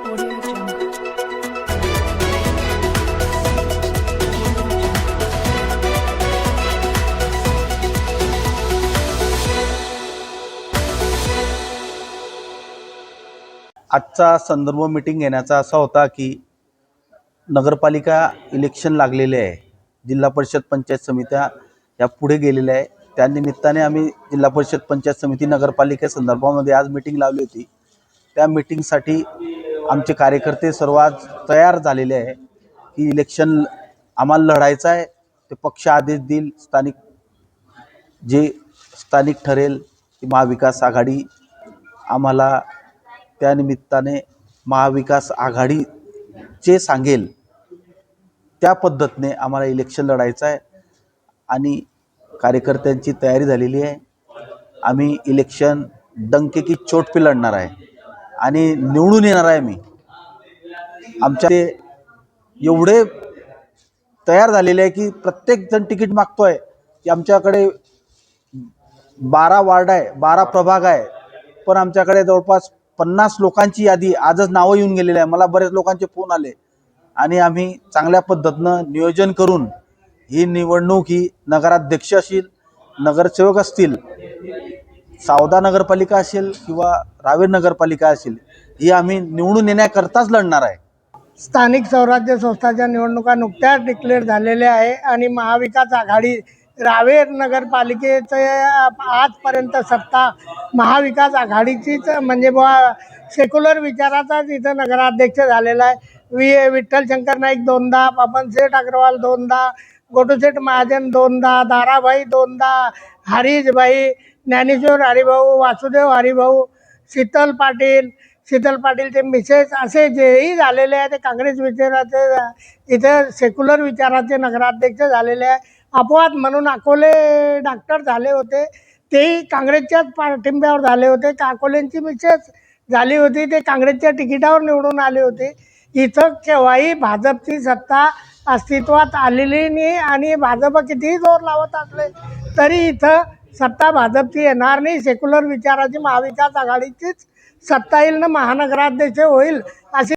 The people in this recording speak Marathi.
आजचा संदर्भ मिटिंग घेण्याचा असा होता की नगरपालिका इलेक्शन लागलेले आहे. जिल्हा परिषद पंचायत समित्या या पुढे गेलेल्या आहे. त्या निमित्ताने आम्ही जिल्हा परिषद पंचायत समिती नगरपालिका संदर्भामध्ये आज मिटिंग लावली होती. त्या मिटिंगसाठी आमचे कार्यकर्ते सर्व आज तयार झालेले आहे की इलेक्शन आम्हाला लढायचं आहे. ते पक्ष आदेश देईल. स्थानिक जे स्थानिक ठरेल ती महाविकास आघाडी आम्हाला त्यानिमित्ताने महाविकास आघाडीचे सांगेल. त्या पद्धतीने आम्हाला इलेक्शन लढायचं आहे आणि कार्यकर्त्यांची तयारी झालेली आहे. आम्ही इलेक्शन डंके की चोट पे लढणार आहे. आणि निवडून येणार आहे मी. आमच्या ते एवढे तयार झालेले आहे की प्रत्येकजण तिकीट मागतोय की आमच्याकडे बारा वार्ड आहे बारा प्रभाग आहे. पण आमच्याकडे जवळपास पन्नास लोकांची यादी आजच नावं येऊन गेलेली आहे. मला बरेच लोकांचे फोन आले. आणि आम्ही चांगल्या पद्धतीनं नियोजन करून ही निवडणूक ही नगराध्यक्ष असतील नगरसेवक असतील सावदा नगरपालिका असेल किंवा रावेर नगरपालिका असेल ही आम्ही निवडून येण्याकरताच लढणार आहे. स्थानिक स्वराज्य संस्थाच्या निवडणुका नुकत्याच डिक्लेअर झालेल्या आहे आणि महाविकास आघाडी रावेर नगरपालिकेचे आजपर्यंत सत्ता महाविकास आघाडीचीच म्हणजे बुवा सेक्युलर विचाराचाच इथं नगराध्यक्ष झालेला आहे. वि विठ्ठल शंकर नाईक दोनदा पापनशेठ अग्रवाल दोनदा गोटूशेठ महाजन दोनदा दाराभाई दोनदा हरीशभाई ज्ञानेश्वर हरिभाऊ वासुदेव हरिभाऊ शीतल पाटील शीतल पाटीलचे मिसेस असे जेही झालेले आहे ते काँग्रेस विचाराचे इथे सेक्युलर विचाराचे नगराध्यक्ष झालेले आहे अपवाद म्हणून अकोले डॉक्टर झाले होते. तेही काँग्रेसच्याच पाठिंब्यावर झाले होते. का अकोलेंची मिसेस झाली होती ते काँग्रेसच्या तिकिटावर निवडून आले होते. इथं केव्हाही भाजपची सत्ता अस्तित्वात आलेली नाही आणि भाजप कितीही जोर लावत असले तरी इथं सत्ता भाजपची येणार नाही. सेक्युलर विचाराची महाविकास आघाडीचीच सत्ता येईल ना महानगराध्यक्ष होईल